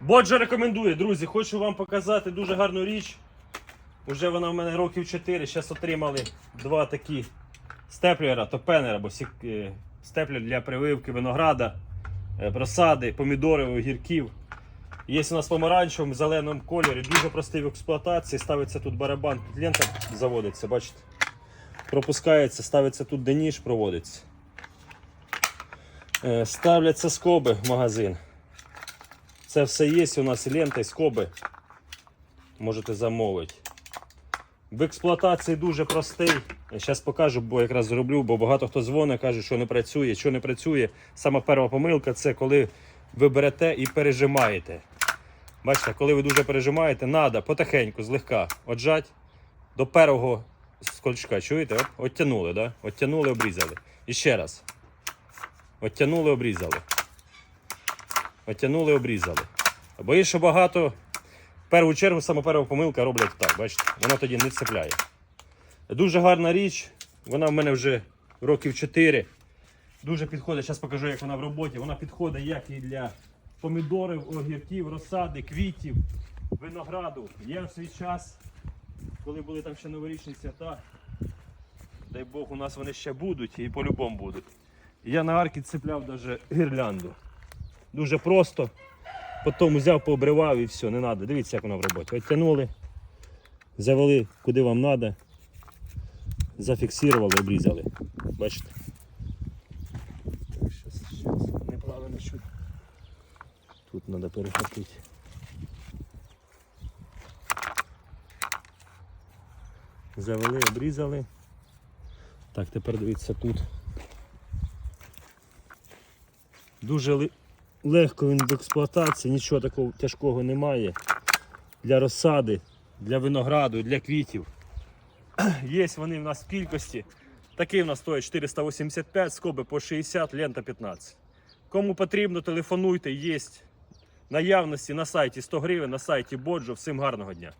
Боджа рекомендує, друзі, хочу вам показати дуже гарну річ. Уже вона в мене років 4. Зараз отримали два такі степлера, топенер або сік... е, степлер для прививки винограда, е, розсади, помідорів, огірків. Є у нас в помаранчевому, зеленому кольорі, дуже простий в експлуатації. Ставиться тут барабан, тут лента заводиться, бачите? Пропускається, ставиться тут де ніж, проводиться. Е, Ставляться скоби в магазин. Це все є у нас і скоби. Можете замовити. В експлуатації дуже простий. Зараз покажу, бо якраз зроблю, бо багато хто дзвонить, каже, що не працює, що не працює. Сама перша помилка це коли ви берете і пережимаєте. Бачите, коли ви дуже пережимаєте, треба потихеньку, злегка отжать до першого скольчка. Чуєте? Оп, оттянули, да? Оттянули, обрізали. І ще раз. Оттянули, обрізали. Оттянули, обрізали. Бо є, що багато в першу чергу саме перша помилка роблять так, бачите? Вона тоді не цепляє. Дуже гарна річ. Вона в мене вже років 4. Дуже підходить. Зараз покажу, як вона в роботі. Вона підходить як і для помідорів, огірків, розсади, квітів, винограду. Я в свій час, коли були там ще новорічні свята, дай Бог, у нас вони ще будуть і по-любому будуть. Я на арки цепляв навіть гірлянду. Дуже просто. Потім взяв, пообривав і все, не треба. Дивіться, як вона в роботі. Оттянули, завели куди вам треба, зафіксували, обрізали. Бачите? Неправильно чуть. Тут треба перехватити. Завели, обрізали. Так, тепер дивіться тут. Дуже легко він в експлуатації, нічого такого тяжкого немає. Для розсади, для винограду, для квітів. Є вони в нас в кількості. Такий в нас стоїть 485, скоби по 60, лента 15. Кому потрібно, телефонуйте, є наявності на сайті 100 гривень, на сайті Боджо. Всім гарного дня.